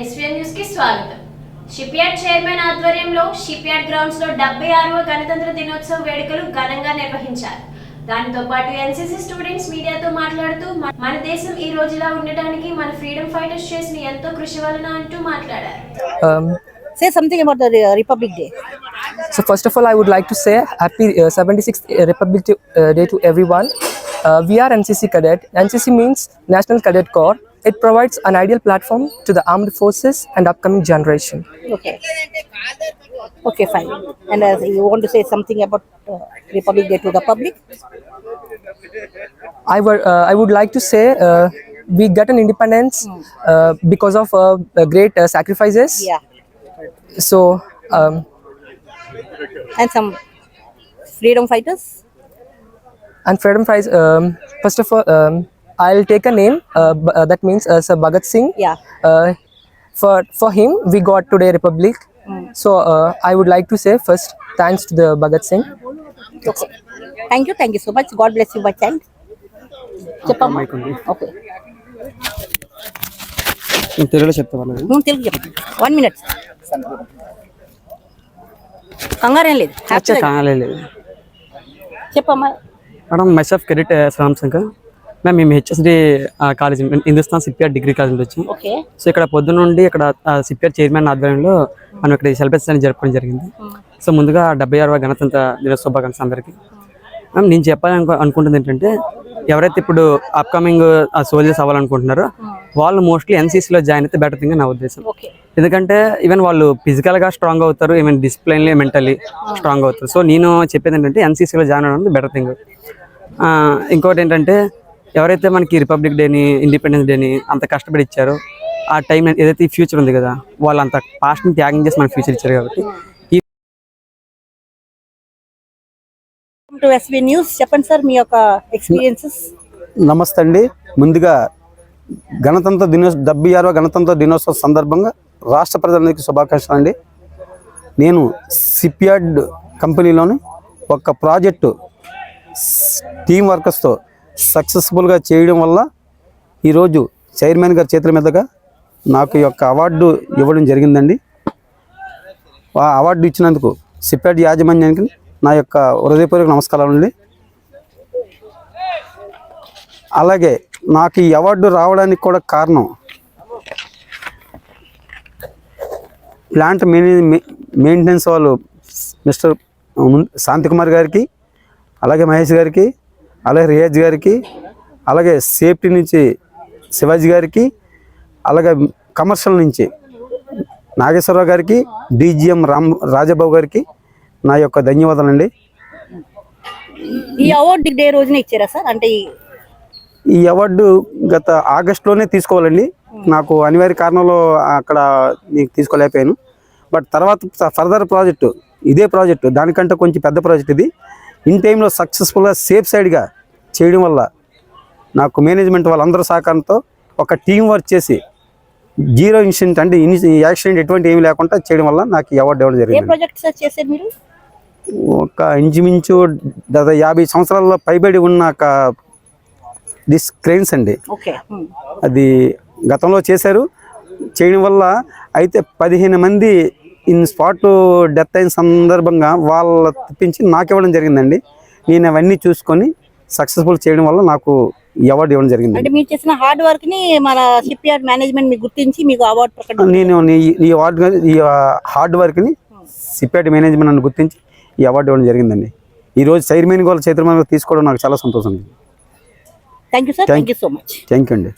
SVN news shipyard chairman ఆధ్వర్యంలో shipyard గ్రౌండ్స్లో డెబ్బై ఆరవ గణతంత్ర దినోత్సవ వేడుకలు ఘనంగా నిర్వహించారు. దానితో పాటు స్టూడెంట్స్ మీడియాతో మాట్లాడుతూ మన దేశం ఈ రోజులా ఉండటానికి మన ఫ్రీడమ్ ఫైటర్స్ చేసిన ఎంతో కృషి వలన అంటూ మాట్లాడారు. Say something republic day so first of all I would like to say happy seventy six republic day to everyone we are NCC cadet NCC means national cadet corps It provides an ideal platform to the armed forces and upcoming generation. Okay. Okay, fine. And uh, you want to say something about uh, Republic Day to the public? I, were, uh, I would like to say uh, we get an independence uh, because of uh, great uh, sacrifices. Yeah. So um, And some freedom fighters? and freedom prize. Um, first of all, um, I'll take a name uh, b- uh, that means uh, Sir Bhagat Singh. Yeah. Uh, for for him, we got today Republic. So uh, I would like to say first thanks to the Bhagat Singh. Okay. Thank you. Thank you so much. God bless you, my child. చెప్పమ్మా okay నేను తెలుగులో చెప్తాను నువ్వు తెలుగు చెప్పు one minute కంగారేం లేదు హ్యాపీగా కాలేదు చెప్పమ్మా మేడం మైసెఫ్ కెడిట్ శ్రామ్ శంకర్ ma'am మేము HSD college Hindustan CPR degree college నుంచి వచ్చాం ఓకే. సో ఇక్కడ పొద్దున్న నుండి ఇక్కడ సిపిఆర్ చైర్మన్ ఆధ్వర్యంలో మనం ఇక్కడ సెలబ్రేషన్ జరపడం జరిగింది. సో ముందుగా డెబ్బై ఆరవ గణతంత్ర దినోత్సవ శుభాకాంక్షలు అందరికీ. మ్యామ్ నేను చెప్పాలని అనుకో- అనుకుంటుంది ఏంటంటే ఎవరైతే ఇప్పుడు అప్కమింగ్ సోల్జర్స్ అవ్వాలనుకుంటున్నారో వాళ్ళు మోస్ట్లీ ఎన్సీసీలో జాయిన్ అయితే బెటర్ థింగ్ నా ఉద్దేశం. ఎందుకంటే ఈవెన్ వాళ్ళు ఫిజికల్గా స్ట్రాంగ్ అవుతారు ఈవెన్ డిసిప్లైన్లీ మెంటల్లీ స్ట్రాంగ్ అవుతారు. సో నేను చెప్పేది ఏంటంటే ఎన్సీసీలో జాయిన్ అవ్వడం బెటర్ థింగ్ ఇంకోటి ఏంటంటే ఎవరైతే మనకి రిపబ్లిక్ డేని ఇండిపెండెన్స్ డేని అంత కష్టపడి ఇచ్చారో ఆ టైం ఏదైతే ఈ ఫ్యూచర్ ఉంది కదా వాళ్ళు అంత పాస్ట్ని త్యాగం చేసి మనకి ఫ్యూచర్ ఇచ్చారు కాబట్టి న్యూస్ చెప్పండి సార్ మీ యొక్క ఎక్స్పీరియన్సెస్ నమస్తే అండి. ముందుగా గణతంత్ర దినోత్సవ డెబ్బై ఆరవ గణతంత్ర దినోత్సవం సందర్భంగా రాష్ట్ర ప్రజలందరికీ శుభాకాంక్షలు అండి. నేను సిప్యార్డ్ కంపెనీలోని ఒక ప్రాజెక్టు స్- టీం వర్కర్స్తో సక్సెస్ఫుల్గా చేయడం వల్ల ఈరోజు చైర్మన్ గారి చేతుల మీదుగా నాకు ఈ యొక్క అవార్డు ఇవ్వడం జరిగిందండి. ఆ అవార్డు ఇచ్చినందుకు సిప్యార్డ్ యాజమాన్యానికి నా యొక్క హృదయపూర్వక నమస్కారాలు అండి. అలాగే నాకు ఈ అవార్డు రావడానికి కూడా కారణం ప్లాంట్ మెయిన్ మెయింటెనెన్స్ వాళ్ళు మిస్టర్ శాంతికుమార్ గారికి అలాగే మహేష్ గారికి అలాగే రియాజ్ గారికి అలాగే సేఫ్టీ నుంచి శివాజీ గారికి అలాగే కమర్షియల్ నుంచి నాగేశ్వరరావు గారికి డీజీఎం రామ్ రాజబాబు గారికి నా యొక్క ధన్యవాదాలండి. ఈ అవార్డు డే రోజున ఇచ్చారా సార్? అంటే ఈ- ఈ అవార్డు గత ఆగస్టులోనే తీసుకోవాలండి. నాకు అనివార్య కారణంలో అక్కడ నీకు తీసుకోలేకపోయాను. బట్ తర్వాత ఫర్దర్ ప్రాజెక్టు ఇదే ప్రాజెక్టు దానికంటే కొంచెం పెద్ద ప్రాజెక్ట్ ఇది. ఇన్ టైంలో సక్సెస్ఫుల్గా సేఫ్ సైడ్గా చేయడం వల్ల నాకు మేనేజ్మెంట్ వాళ్ళందరూ సహకారంతో ఒక టీం వర్క్ చేసి జీరో ఇన్సిడెంట్ అంటే యాక్సిడెంట్ ఎటువంటి ఏమీ లేకుండా చేయడం వల్ల నాకు అవార్డు ఇవ్వడం జరిగింది. ఒక ఇంచుమించు దాదాపు యాభై సంవత్సరాల పైబడి ఉన్న ఒక డిస్ క్రెయిన్స్ అండి. అది గతంలో చేశారు. చేయడం వల్ల అయితే పదిహేను మంది ఇన్ స్పాట్ డెత్ అయిన సందర్భంగా వాళ్ళ తెప్పించి నాకు ఇవ్వడం జరిగిందండి. నేను అవన్నీ చూసుకొని సక్సెస్ఫుల్ చేయడం వల్ల నాకు ఈ అవార్డు ఇవ్వడం జరిగింది. అంటే మీరు చేసిన హార్డ్ వర్క్ని మన షిప్ యార్డ్ మేనేజ్మెంట్ మీకు గుర్తించి మీకు అవార్డు ప్రకటన నేను ఈ- ఈ అవార్డు ఈ హార్డ్ వర్క్ని సిప్యాట్ మేనేజ్మెంట్ నన్ను గుర్తించి ఈ అవార్డు ఇవ్వడం జరిగిందండి. ఈరోజు చైర్మన్ వాళ్ళ చేతుల తీసుకోవడం నాకు చాలా సంతోషం thank you sir thank you so much thank you అండి.